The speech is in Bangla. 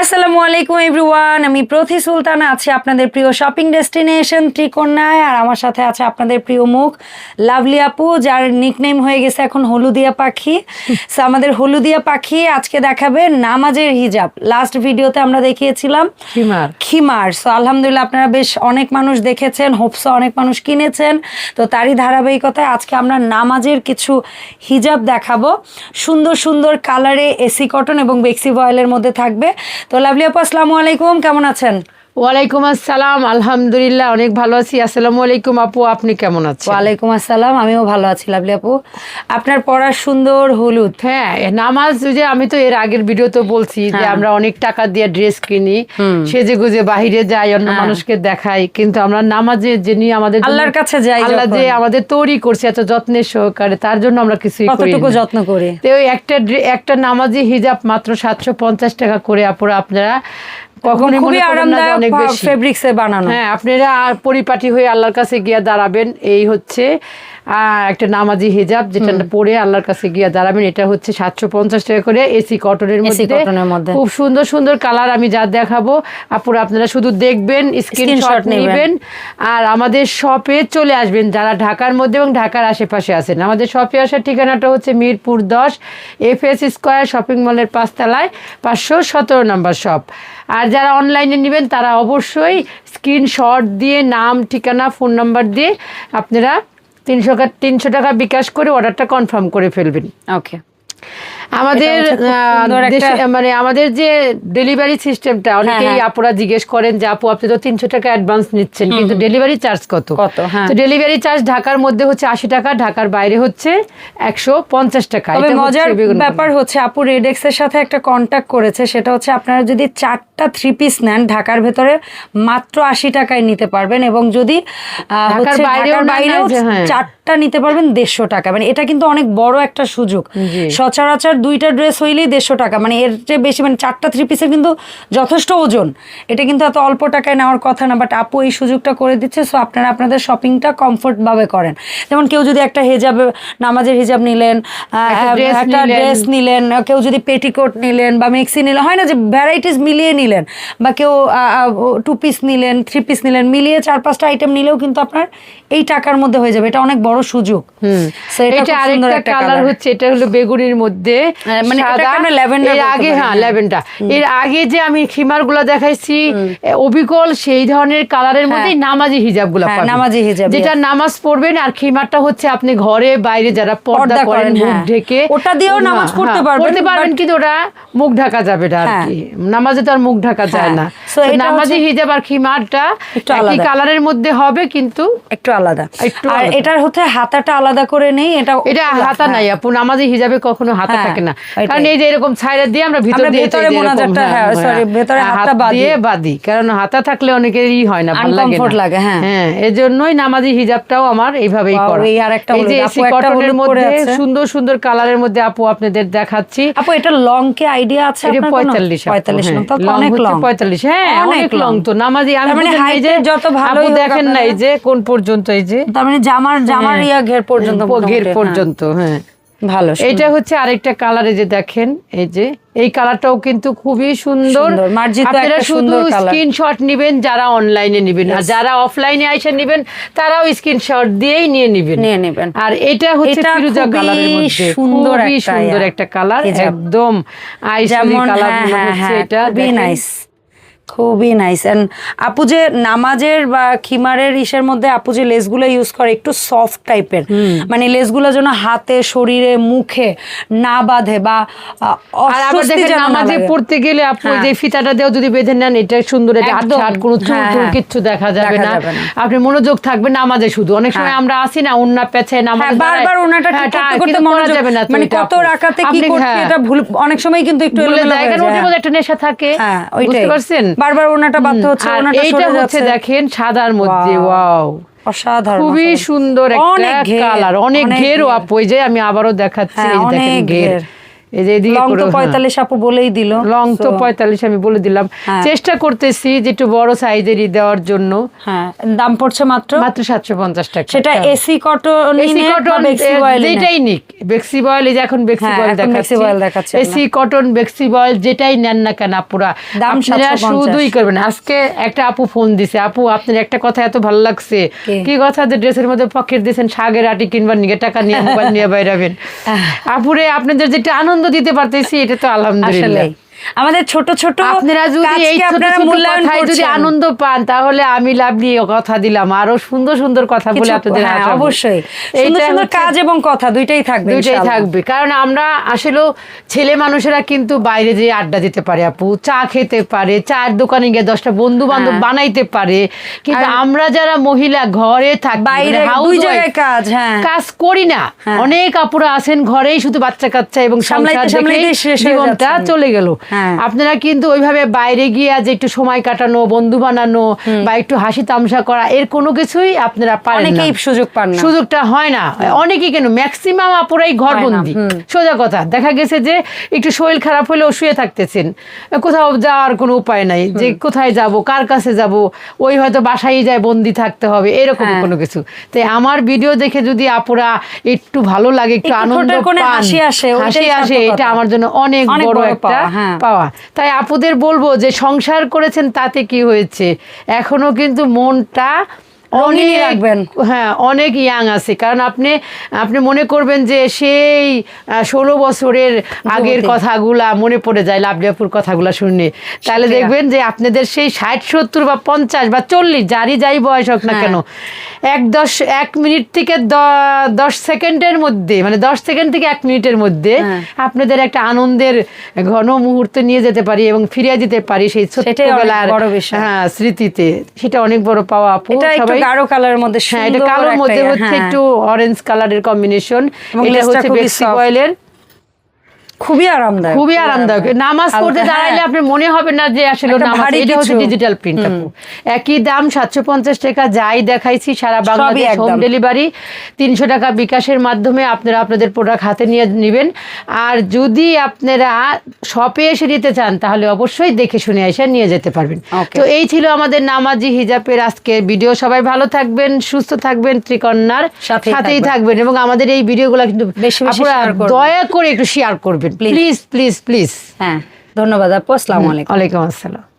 আসসালামু আলাইকুম এভরিওয়ান আমি প্রতি সুলতানা আছি আপনাদের প্রিয় শপিং ডেস্টিনেশন ত্রিকন্যায় আর আমার সাথে আছে আপনাদের প্রিয় মুখ লাভলি আপু যার নিকনেম হয়ে গেছে এখন হলুদিয়া পাখি। সো আমাদের হলুদিয়া পাখি আজকে দেখাবে নামাজের হিজাব। লাস্ট ভিডিওতে আমরা দেখিয়েছিলাম খিমার। খিমার। সো আলহামদুলিল্লাহ আপনারা বেশ অনেক মানুষ দেখেছেন হোপসো অনেক মানুষ কিনেছেন। তো তারই ধারাবাহিকতায় আজকে আমরা নামাজের কিছু হিজাব দেখাবো। সুন্দর সুন্দর কালারে এসি কটন এবং বেক্সি ভয়েলের মধ্যে থাকবে। তো লাভলি আপু আসসালামু আলাইকুম কেমন আছেন? ওয়ালাইকুম আসসালাম আলহামদুলিল্লাহ অনেক ভালো আছি। আসসালামু আলাইকুম আপু আপনি কেমন আছেন? ওয়ালাইকুম আসসালাম আমিও ভালো আছি লাভলি আপু। আপনার পরা সুন্দর হলুদ। হ্যাঁ নামাজ যে আমি তো এর আগের ভিডিওতে বলছি যে হ্যাঁ। আমরা অনেক টাকা দিয়ে ড্রেস কিনি সেজে গুজে বাহিরে যাই অন্য হ্যাঁ। মানুষকে দেখাই কিন্তু আমরা নামাজে যিনি আমাদের আল্লাহর কাছে যাই আল্লাহ। যে আমাদের তৈরি করছে এত যত্নের সহকারে তার জন্য আমরা করি কতটুকু যত্ন করে? তো একটা একটা নামাজি হিজাব মাত্র সাতশো পঞ্চাশ টাকা করে আপুরা আপনারা কখনই খুবই আরামদায়ক ফেব্রিক্সে বানানো। হ্যাঁ আপনারা পরিপাটি হয়ে আল্লাহর কাছে গিয়ে দাঁড়াবেন এই হচ্ছে একটা নামাজি হিজাব যেটা পরে আল্লাহর কাছে গিয়ে দাঁড়াবেন এটা হচ্ছে সাতশো পঞ্চাশ টাকা করে এসি কটনের মধ্যে। খুব সুন্দর সুন্দর কালার আমি যা দেখাবো আপুরা আপনারা শুধু দেখবেন স্ক্রিনশট নেবেন। নেবেন। আর আমাদের শপে চলে আসবেন যারা ঢাকার মধ্যে এবং ঢাকার আশেপাশে আছেন। আমাদের শপে আসার ঠিকানাটা হচ্ছে মিরপুর দশ এফ এস স্কোয়ার শপিং মলের পাঁচতলায় পাঁচশো সতেরো নম্বর শপ আর যারা অনলাইনে নেবেন তারা অবশ্যই স্ক্রিনশট দিয়ে নাম ঠিকানা ফোন নাম্বার দিয়ে আপনারা তিনশো তিনশো টাকা বিকাশ করে অর্ডারটা কনফার্ম করে ফেলবেন। ওকে আমাদের মানে আমাদের যে ডেলিভারি সিস্টেমটা অনেকেই হ্যাঁ। আপুরা জিজ্ঞেস করেন যে আপু আপনি তো তিনশো টাকা অ্যাডভান্স নিচ্ছেন কিন্তু ডেলিভারি চার্জ কত? কত, হ্যাঁ। তো ডেলিভারি চার্জ ঢাকার মধ্যে হচ্ছে আশি টাকা ঢাকার বাইরে হচ্ছে একশো পঞ্চাশ টাকা। মজার ব্যাপার হচ্ছে আপু রেডেক্স এর সাথে একটা কন্ট্যাক্ট করেছে সেটা হচ্ছে আপনারা যদি চারটা থ্রি পিস নেন ঢাকার ভেতরে মাত্র আশি টাকায় নিতে পারবেন এবং যদি বাইরেও হ্যাঁ। চারটা নিতে পারবেন দেড়শো টাকা। মানে এটা কিন্তু অনেক বড় একটা সুযোগ। সচরাচর দুইটা ড্রেস হইলেই দেড়শো টাকা। মানে এর চেয়ে বেশি মানে চারটা থ্রি পিসের কিন্তু যথেষ্ট ওজন। এটা কিন্তু এত অল্প টাকায় নেওয়ার কথা না বাট আপু এই সুযোগটা করে দিচ্ছে সো আপনারা আপনাদের শপিংটা কমফোর্ট ভাবে করেন। যেমন কেউ যদি একটা হেজাব নামাজের হিজাব নিলেন একটা। ড্রেস নিলেন। কেউ যদি পেটিকোট নিলেন বা মেক্সি নিলেন হয় না যে ভ্যারাইটিস মিলিয়ে নিলেন বা কেউ টু পিস নিলেন থ্রি পিস নিলেন মিলিয়ে চার পাঁচটা আইটেম নিলেও কিন্তু আপনার এই টাকার মধ্যে হয়ে যাবে। এটা অনেক বড় সুযোগ। এটা আরেকটা একটা কালার হচ্ছে এটা হলো বেগুনির মধ্যে। মানে এর আগে হ্যাঁ হ্যাঁ। ল্যাভেন্ডার। এর আগে যে আমি খিমারগুলা দেখাইছি অবিকল সেই ধরনের কালারের মধ্যে নামাজি হিজাবগুলা হ্যাঁ, নামাজি হিজাব, যেটা নামাজ পড়বেন আর খিমারটা হচ্ছে আপনি ঘরে বাইরে যারা পর্দা করেন মুখ হ্যাঁ। ঢেকে ওটা দিয়েও হ্যাঁ, নামাজ পড়তে হ্যাঁ, পারবেন, পড়তে পারবেন কিন্তু ওটা মুখ ঢাকা যাবে না আর হ্যাঁ। কি। নামাজে তো আর মুখ ঢাকা যায় হ্যাঁ। না। নামাজি হিজাব আর খিমারটা একই কালারের মধ্যে হবে কিন্তু একটু আলাদা। আর এটার হচ্ছে হাতাটা আলাদা করে নেই এটা এটা হাতা নাই আপু নামাজি হিজাবে কখনো হাতা হ্যাঁ, থাকে না কারণ এই যে এরকম ছাইরা দিয়ে আমরা ভিতর ভেতরে এই যে এরকম, মোনাজাতটা, হ্যাঁ, sorry, ভেতরে হ্যাঁ, হাতটা হাত বাঁধি। দিয়ে বাদি কারণ হাতা থাকলে অনেকেরই হয় না ভালো লাগে না লাগে, হ্যাঁ। হ্যাঁ এজন্যই নামাজি হিজাবটাও আমার এইভাবেই করা এই আরেকটা এই যে। এসি কটনের মধ্যে সুন্দর সুন্দর কালারের মধ্যে আপু আপনাদের দেখাচ্ছি আপু এটা লং কে আইডিয়া আছে আপনার কোনো? পঁয়তাল্লিশ আপু, 45 হ্যাঁ। লং তো অনেক লং পঁয়তাল্লিশ হ্যাঁ অনেক লং তো নামাজি আমি মানে এই যে যত আপু দেখেন না এই যে কোন পর্যন্ত এই যে তার মানে জামার জামার হ্যাঁ। ইয়া ঘের পর্যন্ত ঘের হ্যাঁ। পর্যন্ত হ্যাঁ ভালো এটা হচ্ছে আরেকটা কালারে যে দেখেন এই যে এই কালারটাও কিন্তু খুবই সুন্দর। আপনারা শুধু স্ক্রিনশট নেবেন যারা অনলাইনে নেবেন আর যারা অফলাইনে আইসা নেবেন তারাও স্ক্রিনশট দিয়েই নিয়ে নেবেন। নিয়ে নেবেন। আর এটা হচ্ছে ফিরোজা কালারের মধ্যে সুন্দর সুন্দর একটা কালার একদম আইসি কালার হ্যাঁ হ্যাঁ হচ্ছে হ্যাঁ এটা খুবই নাইস খুবই নাইস এন্ড আপু যে নামাজের বা খিমারের ইসের মধ্যে আপু যে লেসগুলো ইউজ করে একটু সফট টাইপের মানে লেসগুলো যেন হাতে শরীরে মুখে না বাঁধে বা নামাজে পড়তে গেলে আপু হ্যাঁ। যে ফিতাটা দিয়েও যদি বেঁধে নেন এটা সুন্দর আট কোনো চুল হ্যাঁ, হ্যাঁ। কিচ্ছু দেখা যাবে না। আপনি মনোযোগ থাকবে নামাজে শুধু। অনেক সময়। আমরা আসি না উন্না পেছে নামাজ বারবার করতে করতে মনোযোগ যাবে না মানে কত কি করতে। এটা ভুল অনেক সময় কিন্তু একটু ভুলে এলোমেলো যায় কারণ ওটার। মধ্যে একটা নেশা থাকে। হ্যাঁ ওইটাই। বুঝতে পারছেন? বারবার ওনাটা বাধ্য হচ্ছে ওনাটা এইটা সরে হচ্ছে যাচ্ছে। দেখেন সাদার মধ্যে ওয়াও অসাধারণ খুবই সুন্দর একটা কালার অনেক ঘের। আপু যে আমি আবারও দেখাচ্ছি হ্যাঁ, দেখেন ঘের। এই যে এদিকে লং তো হ্যাঁ। পঁয়তাল্লিশ আপু বলেই দিল লং তো So, পঁয়তাল্লিশ আমি বলে দিলাম। হ্যাঁ। চেষ্টা করতেছি যে একটু বড় সাইজেরই দেওয়ার জন্য। হ্যাঁ। দাম পড়ছে মাত্র? মাত্র সাতশো পঞ্চাশ টাকা। সেটা এসি কটন এসি কটন যেটাই নিক বেক্সি বয়েল এই যে এখন বেক্সি হ্যাঁ, বয়েল দেখাচ্ছি। দেখাচ্ছে। এসি কটন বেক্সি বয়েল যেটাই নেন না কেন আপুরা দাম আপনারা 750 শুধুই করবেন। আজকে একটা আপু ফোন দিছে আপু আপনার একটা কথা এত ভালো লাগছে। কি? কি কথা? যে ড্রেসের মধ্যে পকেট দিয়েছেন শাগের আটি কিনবার নিয়ে টাকা নিয়ে মোবাইল নিয়ে বাইরাবেন। আপুরে আপনাদের যেটা আনন্দ দিতে পারতেছি এটা তো আলহামদুলিল্লাহ। আমাদের ছোট ছোট আপনারা যদি এই আপনারা মূল্যায়ন যদি আনন্দ পান তাহলে আমি লাভ নিয়ে কথা দিলাম। আরও সুন্দর সুন্দর কথা বলে আপনাদের হ্যাঁ, অবশ্যই। সুন্দর সুন্দর কাজ এবং কথা দুইটাই থাকবে দুইটাই থাকবে। কারণ আমরা আসলে ছেলে মানুষেরা কিন্তু বাইরে যেয়ে আড্ডা দিতে পারে আপু। চা খেতে পারে চায়ের দোকানে গিয়ে দশটা বন্ধু বান্ধব হ্যাঁ। বানাইতে পারে। কিন্তু আমরা যারা মহিলা ঘরে থাকি বাইরে মানে দুই জায়গায় কাজ হ্যাঁ। কাজ করি না। অনেক আপুরা আছেন ঘরেই শুধু বাচ্চা কাচ্চা এবং সংসার শেষ জীবনটা চলে গেল। আপনারা কিন্তু ওইভাবে বাইরে গিয়ে যে একটু সময় কাটানো বন্ধু বানানো বা একটু হাসি তামসা করা এর কোনো কিছুই আপনারা পারেন না। অনেকেই সুযোগ পান না। সুযোগটা হয় না। অনেকেই কেন ম্যাক্সিমাম আপুরাই ঘর হয় না, বন্দি। হুম। সোজা কথা দেখা গেছে যে একটু শরীর খারাপ হলেও শুয়ে থাকতেছেন। কোথাও যাওয়ার কোনো উপায় নাই যে কোথায় যাব কার কাছে যাব ওই হয়তো বাসায় যায় বন্দি থাকতে হবে এরকম হ্যাঁ। কোনো কিছু। তাই আমার ভিডিও দেখে যদি আপুরা একটু ভালো লাগে একটু আনন্দ হাসি আসে, হাসি আসে এটা আমার জন্য অনেক বড় একটা পাওয়া, হ্যাঁ। তাই আপুদের বলব যে সংসার করেছেন তাতে কি হয়েছে এখনও কিন্তু মনটা অনেক- রাখবেন। হ্যাঁ অনেক ইয়াং আছে কারণ আপনি আপনি মনে করবেন যে সেই ষোলো বছরের আগের কথাগুলা মনে পড়ে যায় লাভলিয়াপুর কথাগুলা শুনে তাহলে দেখবেন যে আপনাদের সেই ষাট সত্তর বা পঞ্চাশ বা চল্লিশ যারই যাই বয়স হোক না হ্যাঁ। কেন এক দশ এক মিনিট থেকে দশ সেকেন্ডের মধ্যে মানে দশ সেকেন্ড থেকে এক মিনিটের মধ্যে হ্যাঁ। আপনাদের একটা আনন্দের ঘন মুহূর্ত নিয়ে যেতে পারি এবং ফিরিয়ে দিতে পারি সেই ছোট্টবেলার। হ্যাঁ স্মৃতিতে সেটা অনেক বড় পাওয়া আপু সবাই গাঢ় কালারের মধ্যে হ্যাঁ এটা কালোর মধ্যে ইয়ে, হচ্ছে হ্যাঁ। একটু অরেঞ্জ কালারের কম্বিনেশন এটা হচ্ছে বেসিক অয়েলের। খুবই আরামদায়ক। খুবই আরামদায়ক। নামাজ পড়তে হ্যাঁ। দাঁড়াইলে আপনার মনে হবে না যে আসলে নামাজ এটা হচ্ছে ডিজিটাল প্রিন্ট আপু। একই দাম সাতশো পঞ্চাশ টাকা যাই দেখাইছি সারা বাংলাদেশ হোম ডেলিভারি তিনশো টাকা বিকাশের মাধ্যমে আপনারা আপনাদের প্রোডাক্ট হাতে নিয়ে নেবেন। আর যদি আপনারা শপে এসে নিতে চান তাহলে অবশ্যই দেখে শুনে এসে নিয়ে যেতে পারবেন। তো এই ছিল আমাদের নামাজি হিজাবের আজকে ভিডিও সবাই ভালো থাকবেন সুস্থ থাকবেন ত্রিকন্যার সাথেই থাকবেন। এবং আমাদের এই ভিডিওগুলো কিন্তু বেশি বেশি আপনারা দয়া করে একটু শেয়ার করবেন। Please. প্লিজ প্লিজ প্লিজ হ্যাঁ। ধন্যবাদ আপু আসসালামু আলাইকুম। ওয়ালাইকুম আসসালাম।